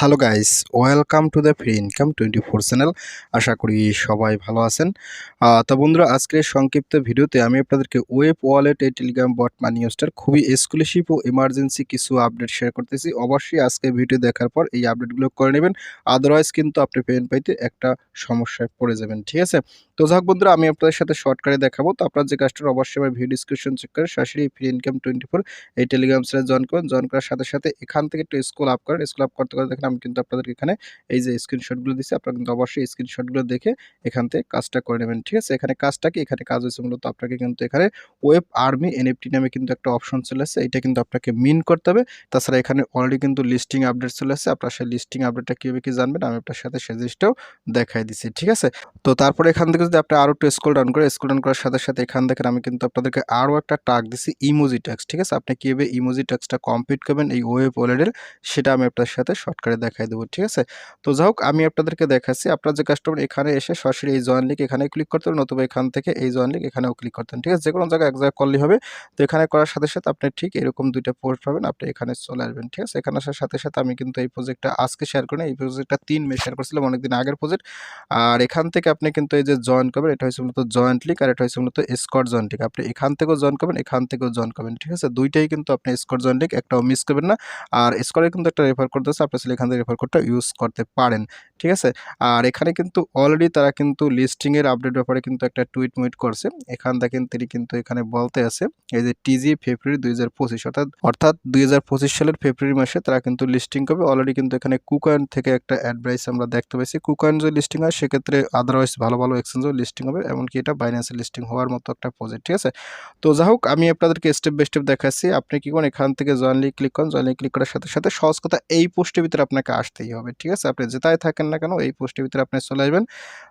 Hello guys, welcome to the free income twenty four channel. আশা করি সবাই ভালো আছেন। তো বন্ধুরা, আজকের সংক্ষিপ্ত ভিডিওতে আমি আপনাদেরকে ওয়েব ওয়ালেট এই টেলিগ্রাম বট মানি হোস্টার খুবই এক্সক্লুসিভ ও এমার্জেন্সি কিছু আপডেট শেয়ার করতেছি। অবশ্যই আজকে ভিডিও দেখার পর এই আপডেটগুলো করে নেবেন। আদারওয়াইজ কিন্তু আপনি পেমেন্ট পাইতে একটা সমস্যায় পড়ে যাবেন, ঠিক আছে? তো যাক বন্ধুরা, আমি আপনাদের সাথে শর্টকাটে দেখাবো। তো আপনার যে কাজটা অবশ্যই আমার ভিডিও ডিসক্রিপশন চেক করে সরাসরি ফ্রি ইনকাম টোয়েন্টি ফোর এই টেলিগ্রাম চ্যানেল জয়েন করুন। জয়েন করার সাথে সাথে এখান থেকে একটু স্কুল আপ করেন। স্কুল আপ করতে করতে দেখেন আমি কিন্তু আপনাদেরকে এখানে এই যে স্ক্রিনশটগুলো দিচ্ছি আপনারা কিন্তু অবশ্যই স্ক্রিনশটগুলো দেখে এখান থেকে কাজটা করে নেবেন, ঠিক আছে? এখানে কাজটা কি? এখানে কাজ হয়েছে মূলত আপনাকে কিন্তু এখানে ওয়েব আর্মি এনএফটি নামে কিন্তু একটা অপশন চলে আসছে এটা কিন্তু আপনাকে মিন করতে হবে। তাছাড়া এখানে অলরেডি কিন্তু লিস্টিং আপডেট চলে আসছে আপনার সেই লিস্টিং আপডেটটা কীভাবে কি জানবেন? আমি আপনার সাথে সেই জিনিসটাও দেখাই দিচ্ছি, ঠিক আছে? তো তারপরে এখান থেকে যদি আপনি আরও একটু স্কুল ডাউন করে স্কুল ডাউন করার সাথে সাথে এখান থেকে আমি কিন্তু আপনাদেরকে আরও একটা টাক দিছি ইমোজি ট্যাক্স ঠিক আছে? আপনি কীভাবে ইমোজি ট্যাক্সটা কমপ্লিট করবেন এই ওয়েব ওয়ালেটের সেটা আমি আপনার সাথে শর্টকাটে দেখাই দেবো, ঠিক আছে? তো যাই হোক, আমি আপনাদেরকে দেখাচ্ছি, আপনার যে কাস্টমার এখানে এসে সরাসরি এই জয়েন লিঙ্ক এখানে ক্লিক করতে হবে নতুবা এখান থেকে এই জয়েন লিঙ্ক এখানেও ক্লিক করতেন ঠিক আছে? যে কোনো জায়গায় এক জায়গায় করলেই হবে। তো এখানে করার সাথে সাথে আপনি ঠিক এরকম দুইটা পোস্ট পাবেন, আপনি এখানে চলে আসবেন, ঠিক আছে? এখানে আসার সাথে সাথে আমি কিন্তু এই প্রজেক্টটা আজকে শেয়ার করি এই প্রজেক্টটা তিন মে শেয়ার করছিলাম, অনেকদিন আগের প্রজেক্ট আর এখান থেকে আপনি কিন্তু এই যে জয়েন করবেন, এটা হচ্ছে মূলত জয়েন্ট লিঙ্ক আর এটা হচ্ছে মূলত স্কট জয়েন্ট লিঙ্ক আপনি এখান থেকেও জয়েন করবেন, এখান থেকেও জয়েন করবেন, ঠিক আছে? দুইটাই কিন্তু আপনি স্কট জয়েন্ট লিঙ্ক একটাও মিস করবেন না। আর স্কোয়ারে কিন্তু একটা রেফার করতে আছে আপনি এখান থেকে রেফার কোডটা ইউজ করতে পারেন, ঠিক আছে? আর এখানে কিন্তু অলরেডি তারা কিন্তু লিস্টিংয়ের আপডেট ব্যাপারে কিন্তু একটা টুইট মুইট করছে। এখান দেখেন তিনি কিন্তু এখানে বলতে আছে, এই যে টিজি ফেব্রুয়ারি দুই হাজার পঁচিশ, অর্থাৎ অর্থাৎ দুই হাজার পঁচিশ সালের ফেব্রুয়ারি মাসে তারা কিন্তু লিস্টিং করবে। অলরেডি কিন্তু এখানে কুকয়েন থেকে একটা অ্যাডভাইস আমরা দেখতে পাইছি কুকয়েন যদি লিস্টিং হয়, সেক্ষেত্রে আদারওয়াইজ ভালো ভালো এক্সচেঞ্জও লিস্টিং হবে, এমনকি এটা বাইন্যান্সে লিস্টিং হওয়ার মতো একটা প্রজেক্ট ঠিক আছে? তো যাই হোক, আমি আপনাদেরকে স্টেপ বাই স্টেপ দেখাচ্ছি। আপনি কি করেন এখান থেকে জয়েন লিঙ্ক ক্লিক করুন জয়েন লিঙ্ক ক্লিক করার সাথে সাথে সহজ কথা, এই পোস্টের ভিতরে আপনাকে আসতেই হবে, ঠিক আছে? আপনি যেটাই থাকেন না কেন, এই পোস্টের ভিতরে আপনি চলে আসবেন।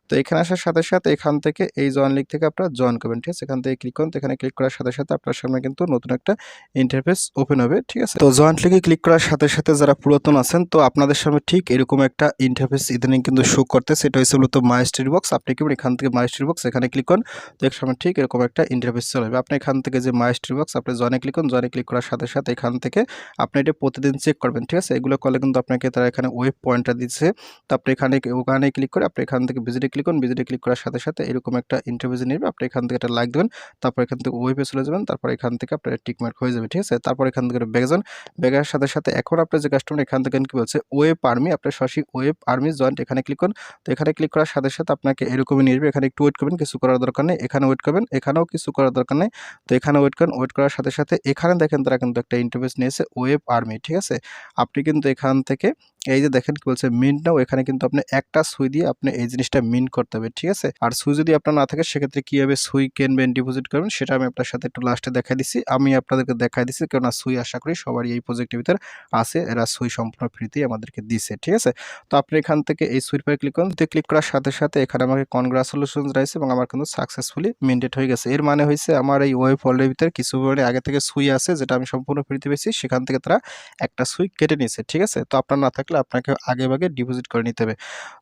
তো এখানে আসার সাথে সাথে এখান থেকে এই জয়েন লিঙ্ক থেকে আপনারা জয়েন করবেন, ঠিক আছে? এখান থেকে ক্লিক করুন এখানে ক্লিক করার সাথে সাথে আপনার সামনে কিন্তু নতুন একটা ইন্টারফেস ওপেন হবে, ঠিক আছে? তো জয়েন্ট লিঙ্কে ক্লিক করার সাথে সাথে যারা পুরাতন আছেন, তো আপনাদের সামনে ঠিক এরকম একটা ইন্টারফেস ইদানিং কিন্তু শো করতে সেটা হচ্ছে মূলত মাই স্টোরি বক্স আপনি কি এখান থেকে মাই স্টোরি বক্স এখানে ক্লিক করুন, তো এর সামনে ঠিক এরকম একটা ইন্টারফেস চলে আপনি এখান থেকে যে মাই স্টোরি বক্স আপনি জয়েনে ক্লিক করুন জয়েনে ক্লিক করার সাথে সাথে এখান থেকে আপনি এটা প্রতিদিন চেক করবেন, ঠিক আছে? এগুলো করলে কিন্তু আপনাকে তারা এখানে ওয়েব পয়েন্টটা দিচ্ছে। তো আপনি এখানে, ওখানে ক্লিক করে আপনি এখান থেকে ভিজিটে ক্লিক করুন ভিজিটে ক্লিক করার সাথে সাথে এরকম একটা ইন্টারভিউ নেবে। আপনি এখান থেকে একটা লাইক দেবেন, তারপর এখান থেকে ওয়েবে চলে যাবেন, তারপর এখান থেকে আপনার টিকমার্ক হয়ে যাবে, ঠিক আছে? তারপর এখান থেকে ব্যাগে যান ব্যাগের সাথে সাথে এখন আপনার যে কাস্টমার এখান থেকে কি বলছে? ওয়েব আর্মি আপনার সরাসরি ওয়েব আর্মি জয়েন্ট এখানে ক্লিক করুন তো এখানে ক্লিক করার সাথে সাথে আপনাকে এরকমই নিয়ে এখানে একটু ওয়েট করবেন, কিছু করার দরকার নেই, এখানে ওয়েট করবেন, এখানেও কিছু করার দরকার নেই। তো এখানে ওয়েট করেন ওয়েট করার সাথে সাথে এখানে দেখেন তারা কিন্তু একটা ইন্টারভিউ নিয়েছে ওয়েব আর্মি ঠিক আছে? আপনি কিন্তু এখান থেকে এই যে দেখেন কি বলছে মিন্ট নাও, এখানে কিন্তু আপনি একটা সুই দিয়ে আপনি এই জিনিসটা মিন্ট করতে হবে, ঠিক আছে? আর সুই যদি আপনার না থাকে, সেক্ষেত্রে কীভাবে সুই কিনবেন ডিপোজিট করবেন, সেটা আমি আপনার সাথে একটু লাস্টে দেখাই দিচ্ছি আমি আপনাদেরকে দেখাই দিচ্ছি কেননা সুই আশা করি সবারই এই প্রজেক্টের ভিতরে আছে, এরা সুই সম্পূর্ণ ফ্রিতেই আমাদেরকে দিছে, ঠিক আছে? তো আপনি এখান থেকে এই সুইর পরে ক্লিক করুন ক্লিক করার সাথে সাথে এখানে আমাকে কনগ্রাচুলেশন রয়েছে এবং আমার কিন্তু সাকসেসফুলি মিন্টেড হয়ে গেছে। এর মানে হয়েছে আমার এই ওয়েব ফোল্ডের ভিতরে কিছু পরিমাণে আগে থেকে সুই আছে, যেটা আমি সম্পূর্ণ ফ্রিতে পেয়েছি, সেখান থেকে তারা একটা সুই কেটে নিয়েছে, ঠিক আছে? তো আপনার না থাকলে আপনাকে আগে ভাগে ডিপোজিট করে নিতে হবে।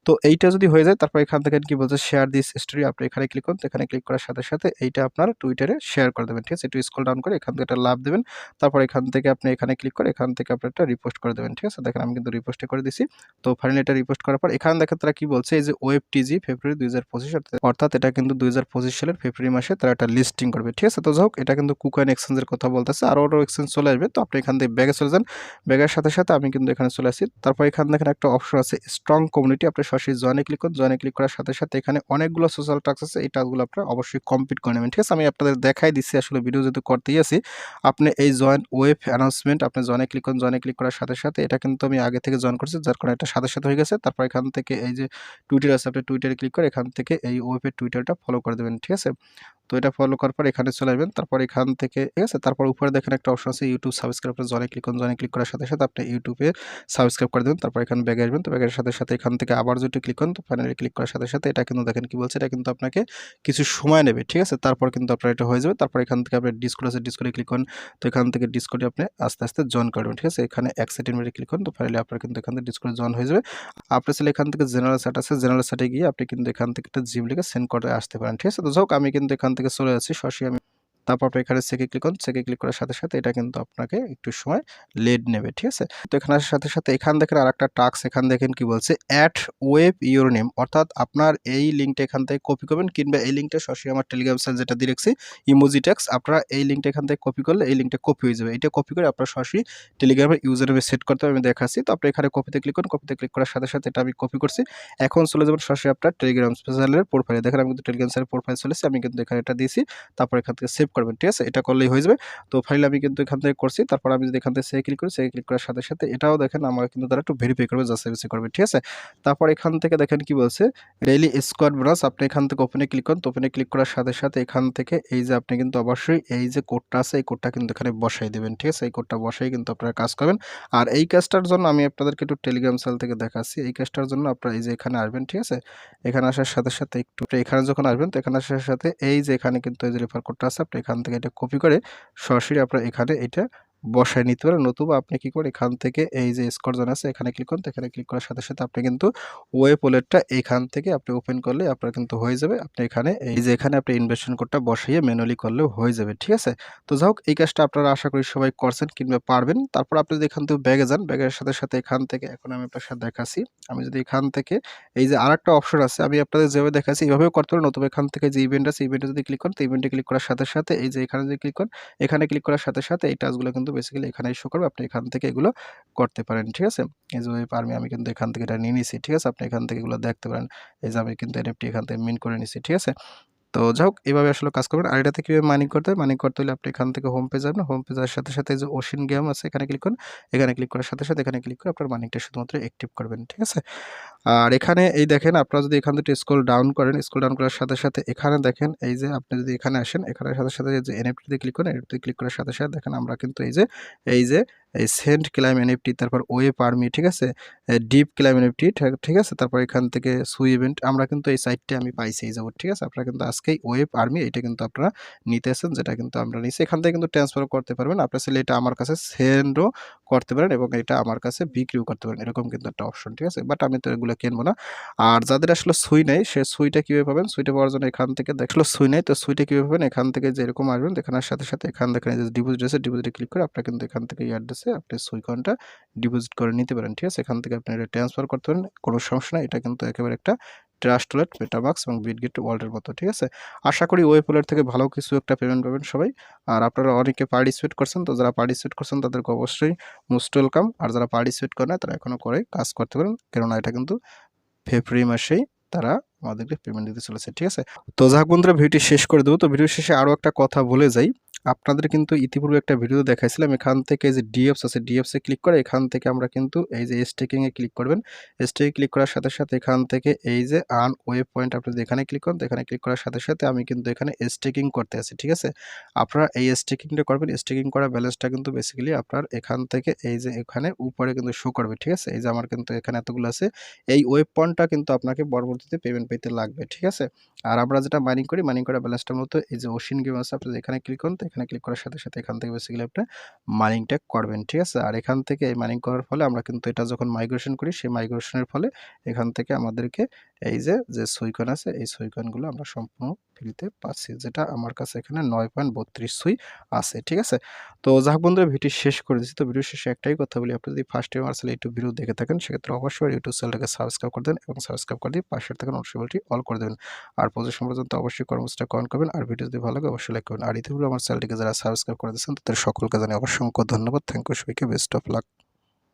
তো এইটা যদি হয়ে যায়, তারপর এখান থেকে কি বলছে শেয়ার দিস স্টোরি আপনি এখানে ক্লিক করুন এখানে ক্লিক করার সাথে সাথে এইটা আপনার টুইটারে শেয়ার করে দেবেন, ঠিক আছে? একটু স্কল ডাউন করে এখান থেকে একটা লাভ দেবেন, তারপর এখান থেকে আপনি এখানে ক্লিক করে এখান থেকে আপনি একটা রিপোস্ট করে দেবেন, ঠিক আছে? দেখেন আমি কিন্তু রিপোস্টে করে দিছি। তো ফাইনালি এটা রিপোস্ট করার পর এখানে দেখেন তারা কি বলছে, এই যে ওয়েব টিজি ফেব্রুয়ারি দুই হাজার পঁচিশ, অর্থাৎ এটা কিন্তু দুই হাজার পঁচিশ সালের ফেব্রুয়ারি মাসে তারা একটা লিস্টিং করবে, ঠিক আছে? তো যাই হোক, এটা কিন্তু কুকয়েন এক্সচেঞ্জের কথা বলতেছে। আরও আরও এক্সচেঞ্জ চলে আসবে, তো আপনি এখান থেকে ব্যাগে চলে যান। ব্যাগের সাথে সাথে আমি কিন্তু এখানে চলে আসি। তারপর এখানে দেখেন একটা অপশন আছে স্ট্রং কমিউনিটি আপনি সরাসরি জয়েনে ক্লিক করুন। জয়েনে ক্লিক করার সাথে সাথে এখানে অনেকগুলো সোশ্যাল টাস্ক আছে, এই টাস্কগুলো আপনারা অবশ্যই কমপ্লিট করে নেবেন। ঠিক আছে, আমি আপনাদের দেখাই দিচ্ছি আসলে ভিডিও যেহেতু করতেই আছি। আপনি এই জয়েন ওয়েব অ্যানাউন্সমেন্ট আপনি জয়েনে ক্লিক করুন জয়েনে ক্লিক করার সাথে সাথে এটা কিন্তু আমি আগে থেকে জয়েন করছি, যার কারণে এটা সাথে সাথে হয়ে গেছে। তারপর এখান থেকে এই যে টুইটার আছে, আপনি টুইটারে ক্লিক করে এখান থেকে এই ওয়েবের টুইটারটা ফলো করে দেবেন। ঠিক আছে তো এটা ফলো করার পর এখানে চলে আসবেন। তারপর এখান থেকে, ঠিক আছে? তারপর উপরে দেখেন একটা অপশন আছে ইউটিউব সাবস্ক্রাইব আপনার জনে ক্লিক করুন জনে ক্লিক করার সাথে সাথে আপনি ইউটিউবে সাবস্ক্রাইব করে দেবেন। তারপর এখানে ব্যাগে আসবেন। তো ব্যাগের সাথে সাথে এখান থেকে আবার যদি ক্লিক করুন, তো ফাইনালি ক্লিক করার সাথে সাথে এটা কিন্তু দেখেন কি বলছে? এটা কিন্তু আপনাকে কিছু সময় নেবে, ঠিক আছে? তারপর কিন্তু আপনার এটা হয়ে যাবে। তারপর এখান থেকে আপনি ডিসকোড আছে ডিসকোডে ক্লিক করুন। তো এখান থেকে ডিসকোডে আপনি আস্তে আস্তে জয়েন করবেন ঠিক আছে? এখানে এক সেকেন্ড ক্লিক করুন, তো ফাইনালি আপনার কিন্তু এখান থেকে ডিসকোডে জয়েন হয়ে যাবে। আপনি চাইলে এখান থেকে জেনারেল সেট আছে। জেনারেল সেটে গিয়ে আপনি কিন্তু এখান থেকে একটা জিম লিখে সেন্ড করে আসতে পারেন, ঠিক আছে? তো যাই হোক, আমি কিন্তু এখান থেকে চলে যাচ্ছি সরাসরি আমি তারপর আপনি এখানে সেকে ক্লিক করুন চেকে ক্লিক করার সাথে সাথে এটা কিন্তু আপনাকে একটু সময় লেড নেবে, ঠিক আছে? তো এখানে সাথে সাথে এখান দেখেন আর একটা টাক্স এখান দেখেন কি বলছে অ্যাট ওয়েব ইউর নেম অর্থাৎ আপনার এই লিঙ্কটা এখান থেকে কপি করবেন কিংবা এই লিঙ্কটা সরাসরি আমার টেলিগ্রাম চ্যানেল যেটা দিয়ে রাখছি ইমোজি ট্যাক্স আপনারা এই লিঙ্কটা এখান থেকে কপি করলে এই লিঙ্কটা কপি হয়ে যাবে। এটা কপি করে আপনার সরাসরি টেলিগ্রামের ইউজার নেমে সেট করতে হবে আমি দেখাচ্ছি। তো আপনি এখানে কপিতে ক্লিক করুন কপিতে ক্লিক করার সাথে সাথে এটা আমি কপি করছি। এখন চলে যাবেন সরাসরি আপনার টেলিগ্রাম চ্যানেলের প্রোফাইলে দেখেন আমি কিন্তু টেলিগ্রাম চ্যানেল প্রোফাইল চলেছি, আমি কিন্তু এখানে এটা দিয়েছি। তারপর এখান থেকে সেভ করবেন, ঠিক আছে? এটা করলেই হয়ে যাবে। তো ফাইল আমি কিন্তু এখান থেকে করছি। তারপর আমি যদি এখান থেকে সে ক্লিক করি সে ক্লিক করার সাথে সাথে এটাও দেখেন আমার কিন্তু তারা একটু ভেরিফাই করবে যাচাই করবে, ঠিক আছে? তারপর এখান থেকে দেখেন কি বলছে? ডেইলি স্কোয়াড ব্রাস আপনি এখান থেকে ওপেনে ক্লিক করুন। তো ওপেনে ক্লিক করার সাথে সাথে এখান থেকে এই যে আপনি কিন্তু অবশ্যই এই যে কোডটা আছে, এই কোডটা কিন্তু এখানে বসাই দেবেন, ঠিক আছে? এই কোডটা বসাই কিন্তু আপনারা কাজ করবেন। আর এই কাজটার জন্য আমি আপনাদেরকে একটু টেলিগ্রাম সেল থেকে দেখাচ্ছি। এই কাজটার জন্য আপনারা এই যে এখানে আসবেন, ঠিক আছে? এখানে আসার সাথে সাথে একটু, এখানে যখন আসবেন, তো এখানে আসার সাথে এই যে এখানে কিন্তু এই যে রেফার কোডটা আছে, আপনি এখান থেকে এটা কপি করে সরাসরি আপনারা এখানে এটা বসায় নিতে পারেন। নতুবা আপনি কি করেন এখান থেকে এই যে স্করজন আছে, এখানে ক্লিক করুন এখানে ক্লিক করার সাথে সাথে আপনি কিন্তু ওয়েব ওয়ালেটটা এখান থেকে আপনি ওপেন করলে আপনার কিন্তু হয়ে যাবে। আপনি এখানে এই যে এখানে আপনি ইনভেস্টমেন্ট কোডটা বসিয়ে ম্যানুয়ালি করলেও হয়ে যাবে, ঠিক আছে? তো যাই হোক, এই কাজটা আপনারা আশা করি সবাই করছেন কিংবা পারবেন। তারপর আপনি যদি এখান থেকে ব্যাগে যান, ব্যাগের সাথে সাথে এখান থেকে, এখন আমি আপনার সাথে দেখাচ্ছি। আমি যদি এখান থেকে এই যে আরেকটা অপশন আছে, আমি আপনাদের যেভাবে দেখাচ্ছি, এইভাবেও করতে পারেন। নতুবা এখান থেকে যে ইভেন্ট আছে ইভেন্টে যদি ক্লিক করেন, তো ইভেন্টে ক্লিক করার সাথে সাথে এই যে এখানে যদি ক্লিক করেন, এখানে ক্লিক করার সাথে সাথে এই টাচগুলো কিন্তু বেসিক্যালি এখানে শো করবে। আপনি এখান থেকে এগুলো করতে পারেন, ঠিক আছে? এই যে ওই পারমি আমি কিন্তু এখান থেকে এটা নিয়ে নিছি, ঠিক আছে? আপনি এখান থেকে এগুলো দেখতে পারেন। এই যে আমি কিন্তু এনএফটি এখান থেকে মিন করে নিছি, ঠিক আছে? তো যাই হোক, এভাবে আসলে কাজ করবেন। আর এটাতে কীভাবে মাইনিং করতে হয়? মাইনিং করতে হলে আপনি এখান থেকে হোম পেজ যাবেন। হোম পেজের সাথে সাথে যে ওশিন গেম আছে, এখানে ক্লিক করুন। এখানে ক্লিক করার সাথে সাথে এখানে ক্লিক করে আপনার মাইনিংটা শুধুমাত্র অ্যাক্টিভ করবেন, ঠিক আছে? আর এখানে এই দেখেন, আপনারা যদি এখান থেকে স্ক্রল ডাউন করেন স্ক্রল ডাউন করার সাথে সাথে এখানে দেখেন, এই যে আপনি যদি এখানে আসেন, এখানে সাথে সাথে যে এনএফটিতে ক্লিক করেন এনএফটি ক্লিক করার সাথে সাথে দেখেন আমরা কিন্তু এই যে এই যে, এই সেন্ট ক্লাইম এনএফটি তারপর ওয়ে পারমি ঠিক আছে? ডিপ ক্লাইম এনএফটি ঠিক আছে? তারপর এখান থেকে সুই ইভেন্ট আমরা কিন্তু এই সাইটটা আমি পাইছি এই যাব ঠিক আছে? আপনারা কিন্তু আজকেই ওয়েব আর্মি এটা কিন্তু আপনারা নিতেছেন, যেটা কিন্তু আমরা নিচ্ছি এখান থেকে কিন্তু ট্রান্সফার করতে পারবেন আপনার ছেলে এটা আমার কাছে সেন্ডও করতে পারেন এবং এটা আমার কাছে বিক্রিও করতে পারেন, এরকম কিন্তু একটা অপশন ঠিক আছে? বাট আমি তো এগুলো কিনবো না। আর যাদের আসলে সুই নেই, সে সুইটা কীভাবে পাবেন? সুইটা পাওয়ার জন্য এখান থেকে দেখল সুই নেই, তো সুইটা কীভাবে পাবেন? এখান থেকে যেরকম আসবেন এখানের সাথে সাথে এখান থেকে যে ডিপোজিট আছে ডিপোজিটে ক্লিক করে আপনার কিন্তু এখান থেকে এই অ্যাড্রেসে আপনি সুই কয়েনটা ডিপোজিট করে নিতে পারেন, ঠিক আছে? এখান থেকে আপনি এটা ট্রান্সফার করতে পারেন, কোনো সমস্যা নেই, এটা কিন্তু একেবারে একটা ট্রাস্ট ওয়ালেট মেটামাক্স এবং বিটগেট ওয়ালেটের মতো, ঠিক আছে? আশা করি ওয়েব ওয়ালেট থেকে ভালো কিছু একটা পেমেন্ট পাবেন সবাই। আর আপনারা অনেকে পার্টিসিপেট করছেন, তো যারা পার্টিসিপেট করছেন তাদেরকে অবশ্যই মোস্ট ওয়েলকাম আর যারা পার্টিসিপেট করে না তারা এখনও করে কাজ করতে পারেন। কেননা এটা কিন্তু ফেব্রুয়ারি মাসেই তারা আমাদেরকে পেমেন্ট দিতে চলেছে, ঠিক আছে? তো যাক বন্ধুরা ভিডিওটি শেষ করে দেবো। তো ভিডিও শেষে আরও একটা কথা বলে যাই। আপনাদের কিন্তু ইতিপূর্বে একটা ভিডিও দেখাইছিলাম, এখান থেকে যে ডিএফস আছে ডিএফসে ক্লিক করে এখান থেকে আমরা কিন্তু এই যে স্টেকিংয়ে ক্লিক করবেন। স্টেকিং ক্লিক করার সাথে সাথে এখান থেকে এই যে আন ওয়েব পয়েন্ট আপনি এখানে ক্লিক করেন এখানে ক্লিক করার সাথে সাথে আমি কিন্তু এখানে স্টেকিং করতে আছি, ঠিক আছে? আপনারা এই স্টেকিংটা করবেন স্টেকিং করা ব্যালেন্সটা কিন্তু বেসিক্যালি আপনার এখান থেকে এই যে এখানে উপরে কিন্তু শো করবে, ঠিক আছে? এই যে আমার কিন্তু এখানে এতগুলো আছে, এই ওয়েব পয়েন্টটা কিন্তু আপনাকে পরবর্তীতে পেমেন্ট পেতে লাগবে, ঠিক আছে? আর আমরা যেটা মাইনিং করি মাইনিং করা ব্যালেন্সটার মতো এই যে ওশিন গেম আছে, আপনি এখানে ক্লিক করুন এখানে ক্লিক করার সাথে সাথে এখান থেকে বেসিক্যালি আপনি মাইনিংটা করবেন, ঠিক আছে? আর এখান থেকে এই মাইনিং করার ফলে আমরা কিন্তু এটা যখন মাইগ্রেশন করি, সেই মাইগ্রেশনের ফলে এখান থেকে আমাদেরকে এই যে যে সুইকন আছে, এই সুইকনগুলো আমরা সম্পূর্ণ ফ্রিতে পাচ্ছি, যেটা আমার কাছে এখানে নয় পয়েন্ট বত্রিশ সুই আছে, ঠিক আছে? তো যাক বন্ধুরা ভিডিও শেষ করে দিচ্ছি। তো ভিডিও শেষে একটাই কথা বলি, আপনি যদি ফার্স্ট টাইম আসলে ইউটিউব ভিডিও দেখে থাকেন, সেক্ষেত্রে অবশ্যই ইউটিউব চ্যানেলটাকে সাবস্ক্রাইব করে দেন এবং সাবস্ক্রাইব করে দিয়ে পাশের থাকেন অবশ্যই অল করে দেবেন। আর পজিশন পর্যন্ত অবশ্যই কর্মসূচিটা কমেন্ট করবেন। আর ভিডিও যদি ভালো লাগে, অবশ্যই লাইক করবেন। আর ইতিপূর্বে আমার চ্যানেলটিকে যারা সাবস্ক্রাইব করে দিয়েছেন তাদের সকলকে জানাই অসংখ্য ধন্যবাদ। থ্যাংক ইউ সবাইকে বেস্ট অফ লাক